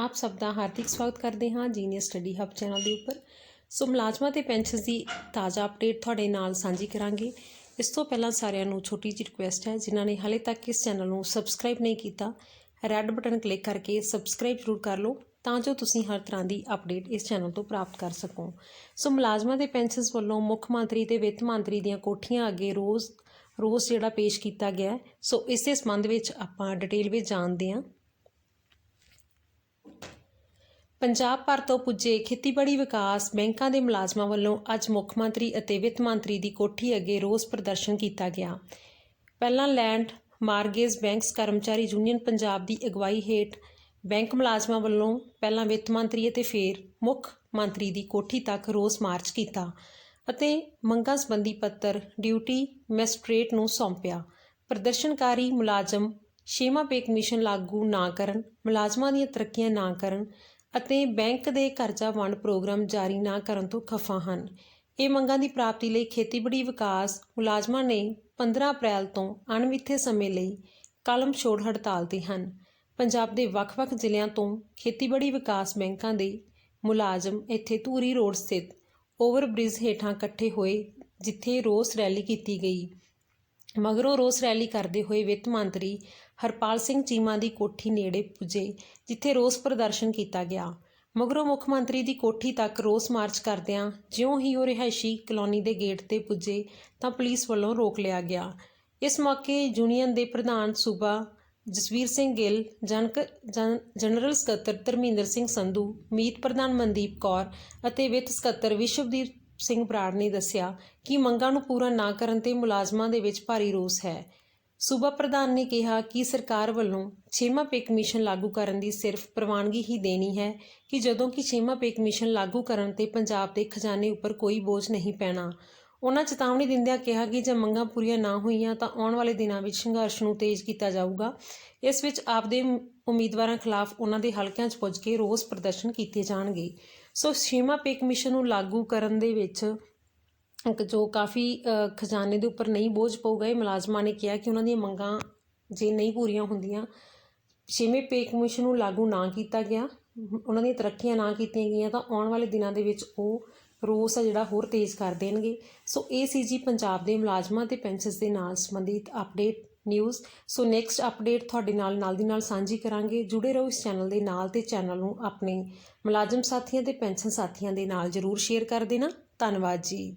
ਆਪ ਸਭ ਦਾ ਹਾਰਦਿਕ ਸਵਾਗਤ ਕਰਦੇ ਹਾਂ ਜੀਨੀਅਸ ਸਟੱਡੀ ਹੱਬ ਚੈਨਲ ਦੇ ਉੱਪਰ। ਸੋ ਮੁਲਾਜ਼ਮਾਂ ਤੇ ਪੈਨਸ਼ਨਸ ਦੀ ਤਾਜ਼ਾ ਅਪਡੇਟ ਤੁਹਾਡੇ ਨਾਲ ਸਾਂਝੀ ਕਰਾਂਗੇ। ਇਸ ਤੋਂ ਪਹਿਲਾਂ ਸਾਰਿਆਂ ਨੂੰ ਛੋਟੀ ਜਿਹੀ ਰਿਕੁਐਸਟ ਹੈ, ਜਿਨ੍ਹਾਂ ਨੇ ਹਾਲੇ ਤੱਕ ਇਸ ਚੈਨਲ ਨੂੰ ਸਬਸਕ੍ਰਾਈਬ ਨਹੀਂ ਕੀਤਾ, ਰੈੱਡ ਬਟਨ ਕਲਿੱਕ ਕਰਕੇ ਸਬਸਕ੍ਰਾਈਬ ਜ਼ਰੂਰ ਕਰ ਲਓ, ਤਾਂ ਜੋ ਤੁਸੀਂ ਹਰ ਤਰ੍ਹਾਂ ਦੀ ਅਪਡੇਟ ਇਸ ਚੈਨਲ ਤੋਂ ਪ੍ਰਾਪਤ ਕਰ ਸਕੋ। ਸੋ ਮੁਲਾਜ਼ਮਾਂ ਦੇ ਪੈਨਸ਼ਨਸ ਵੱਲੋਂ ਮੁੱਖ ਮੰਤਰੀ ਤੇ ਵਿੱਤ ਮੰਤਰੀ ਦੀਆਂ ਕੋਠੀਆਂ ਅੱਗੇ ਰੋਜ਼ ਰੋਜ਼ ਜਿਹੜਾ ਪੇਸ਼ ਕੀਤਾ ਗਿਆ ਸੋ ਇਸੇ ਸੰਬੰਧ ਵਿੱਚ ਆਪਾਂ ਡਿਟੇਲ ਵਿੱਚ ਜਾਣਦੇ ਹਾਂ। ਪੰਜਾਬ ਭਰ ਤੋਂ ਪੁੱਜੇ ਖੇਤੀਬਾੜੀ ਵਿਕਾਸ ਬੈਂਕਾਂ ਦੇ ਮੁਲਾਜ਼ਮਾਂ ਵੱਲੋਂ ਅੱਜ ਮੁੱਖ ਮੰਤਰੀ ਅਤੇ ਵਿੱਤ ਮੰਤਰੀ ਦੀ ਕੋਠੀ ਅੱਗੇ ਰੋਸ ਪ੍ਰਦਰਸ਼ਨ ਕੀਤਾ ਗਿਆ। ਪਹਿਲਾਂ ਲੈਂਡ ਮਾਰਗੇਜ ਬੈਂਕਸ ਕਰਮਚਾਰੀ ਯੂਨੀਅਨ ਪੰਜਾਬ ਦੀ ਅਗਵਾਈ ਹੇਠ ਬੈਂਕ ਮੁਲਾਜ਼ਮਾਂ ਵੱਲੋਂ ਪਹਿਲਾਂ ਵਿੱਤ ਮੰਤਰੀ ਅਤੇ ਫਿਰ ਮੁੱਖ ਮੰਤਰੀ ਦੀ ਕੋਠੀ ਤੱਕ ਰੋਸ ਮਾਰਚ ਕੀਤਾ ਅਤੇ ਮੰਗਾਂ ਸੰਬੰਧੀ ਪੱਤਰ ਡਿਊਟੀ ਮੈਸਟ੍ਰੇਟ ਨੂੰ ਸੌਂਪਿਆ। ਪ੍ਰਦਰਸ਼ਨਕਾਰੀ ਮੁਲਾਜ਼ਮ ਛੇਵਾਂ ਪੇ ਕਮਿਸ਼ਨ ਲਾਗੂ ਨਾ ਕਰਨ, ਮੁਲਾਜ਼ਮਾਂ ਦੀਆਂ ਤਰੱਕੀਆਂ ਨਾ ਕਰਨ ਅਤੇ ਬੈਂਕ ਦੇ ਕਰਜ਼ਾ ਵੰਡ ਪ੍ਰੋਗਰਾਮ ਜਾਰੀ ਨਾ ਕਰਨ ਤੋਂ ਖਫਾ ਹਨ। ਇਹ ਮੰਗਾਂ ਦੀ ਪ੍ਰਾਪਤੀ ਲਈ ਖੇਤੀਬਾੜੀ ਵਿਕਾਸ ਮੁਲਾਜ਼ਮਾਂ ਨੇ 15 ਅਪ੍ਰੈਲ ਤੋਂ ਅਣਮਿੱਥੇ ਸਮੇਂ ਲਈ ਕਲਮ ਛੋੜ ਹੜਤਾਲ ਤੇ ਹਨ। ਪੰਜਾਬ ਦੇ ਵੱਖ-ਵੱਖ ਜ਼ਿਲ੍ਹਿਆਂ ਤੋਂ ਖੇਤੀਬਾੜੀ ਵਿਕਾਸ ਬੈਂਕਾਂ ਦੇ ਮੁਲਾਜ਼ਮ ਇੱਥੇ ਧੂਰੀ ਰੋਡ ਸਥਿਤ ਓਵਰਬ੍ਰਿਜ ਹੇਠਾਂ ਇਕੱਠੇ ਹੋਏ, ਜਿੱਥੇ ਰੋਸ ਰੈਲੀ ਕੀਤੀ ਗਈ। ਮਗਰੋਂ ਰੋਸ ਰੈਲੀ ਕਰਦੇ ਹੋਏ ਵਿੱਤ ਮੰਤਰੀ ਹਰਪਾਲ ਸਿੰਘ ਚੀਮਾ ਦੀ ਕੋਠੀ ਨੇੜੇ ਪੁੱਜੇ, ਜਿੱਥੇ ਰੋਸ ਪ੍ਰਦਰਸ਼ਨ ਕੀਤਾ ਗਿਆ। ਮਗਰੋਂ ਮੁੱਖ ਮੰਤਰੀ ਦੀ ਕੋਠੀ ਤੱਕ ਰੋਸ ਮਾਰਚ ਕਰਦਿਆਂ ਜਿਉਂ ਹੀ ਉਹ ਰਿਹਾਇਸ਼ੀ ਕਲੋਨੀ ਦੇ ਗੇਟ ਤੇ ਪੁੱਜੇ ਤਾਂ ਪੁਲਿਸ ਵੱਲੋਂ ਰੋਕ ਲਿਆ ਗਿਆ। ਇਸ ਮੌਕੇ ਯੂਨੀਅਨ ਦੇ ਪ੍ਰਧਾਨ ਸੂਬਾ ਜਸਵੀਰ ਸਿੰਘ ਗਿੱਲ, ਜਨਕ ਜਨ- ਜਨਰਲ ਸਕੱਤਰ ਧਰਮਿੰਦਰ ਸਿੰਘ ਸੰਧੂ, ਮੀਤ ਪ੍ਰਧਾਨ ਮਨਦੀਪ ਕੌਰ ਅਤੇ ਵਿੱਤ ਸਕੱਤਰ ਵਿਸ਼ਵਦੀਪ ਸਿੰਘ ਬਰਾੜ ਨੇ ਦੱਸਿਆ ਕਿ ਮੰਗਾਂ ਨੂੰ ਪੂਰਾ ਨਾ ਕਰਨ ਤੇ ਮੁਲਾਜ਼ਮਾਂ ਦੇ ਵਿੱਚ ਭਾਰੀ ਰੋਸ ਹੈ। ਸੂਬਾ ਪ੍ਰਧਾਨ ਨੇ ਕਿਹਾ ਕਿ ਸਰਕਾਰ ਵੱਲੋਂ ਛੇਵਾਂ ਪੇ ਕਮਿਸ਼ਨ ਲਾਗੂ ਕਰਨ ਦੀ ਸਿਰਫ ਪ੍ਰਵਾਨਗੀ ਹੀ ਦੇਣੀ ਹੈ ਕਿ ਜਦੋਂ ਕਿ ਛੇਵਾਂ ਪੇ ਕਮਿਸ਼ਨ ਲਾਗੂ ਕਰਨ ਤੇ ਪੰਜਾਬ ਦੇ ਖਜ਼ਾਨੇ ਉੱਪਰ ਕੋਈ ਬੋਝ ਨਹੀਂ ਪੈਣਾ। ਉਹਨਾਂ ਚੇਤਾਵਨੀ ਦਿੰਦਿਆਂ ਕਿਹਾ ਕਿ ਜੇ ਮੰਗਾਂ ਪੂਰੀਆਂ ਨਾ ਹੋਈਆਂ ਤਾਂ ਆਉਣ ਵਾਲੇ ਦਿਨਾਂ ਵਿੱਚ ਸੰਘਰਸ਼ ਨੂੰ ਤੇਜ਼ ਕੀਤਾ ਜਾਊਗਾ। ਇਸ ਵਿੱਚ ਆਪਦੇ ਉਮੀਦਵਾਰਾਂ ਖਿਲਾਫ ਉਹਨਾਂ ਦੇ ਹਲਕਿਆਂ 'ਚ ਪੁੱਜ ਕੇ ਰੋਸ ਪ੍ਰਦਰਸ਼ਨ ਕੀਤੇ ਜਾਣਗੇ। ਸੋ ਛੇਵਾਂ ਪੇ ਕਮਿਸ਼ਨ ਨੂੰ ਲਾਗੂ ਕਰਨ ਦੇ ਵਿੱਚ ਜੋ ਕਾਫੀ ਖਜ਼ਾਨੇ ਦੇ ਉੱਪਰ ਨਹੀਂ ਬੋਝ ਪਊਗਾ ਇਹ ਮੁਲਾਜ਼ਮਾਂ ਨੇ ਕਿਹਾ ਕਿ ਉਹਨਾਂ ਦੀਆਂ ਮੰਗਾਂ ਜੇ ਨਹੀਂ ਪੂਰੀਆਂ ਹੁੰਦੀਆਂ ਛੇਵੇਂ ਪੇ ਕਮਿਸ਼ਨ ਨੂੰ ਲਾਗੂ ਨਾ ਕੀਤਾ ਗਿਆ, ਉਹਨਾਂ ਦੀਆਂ ਤਰੱਕੀਆਂ ਨਾ ਕੀਤੀਆਂ ਗਈਆਂ ਤਾਂ ਆਉਣ ਵਾਲੇ ਦਿਨਾਂ ਦੇ ਵਿੱਚ ਉਹ ਰੋਸ ਆ ਜਿਹੜਾ ਹੋਰ ਤੇਜ਼ ਕਰ ਦੇਣਗੇ। ਸੋ ਇਹ ਸੀ ਜੀ ਪੰਜਾਬ ਦੇ ਮੁਲਾਜ਼ਮਾਂ ਤੇ ਪੈਨਸ਼ਨਸ ਦੇ ਨਾਲ ਸੰਬੰਧਿਤ update news. So next update ਤੁਹਾਡੇ ਨਾਲ ਨਾਲ ਦੀ ਨਾਲ ਸਾਂਝੀ ਕਰਾਂਗੇ। ਜੁੜੇ ਰਹੋ ਇਸ ਚੈਨਲ ਦੇ ਨਾਲ ਤੇ ਚੈਨਲ ਨੂੰ ਆਪਣੇ ਮੁਲਾਜ਼ਮ ਸਾਥੀਆਂ ਤੇ ਪੈਨਸ਼ਨ ਸਾਥੀਆਂ ਦੇ ਨਾਲ ਜਰੂਰ ਸ਼ੇਅਰ ਕਰ ਦੇਣਾ। ਧੰਨਵਾਦ ਜੀ।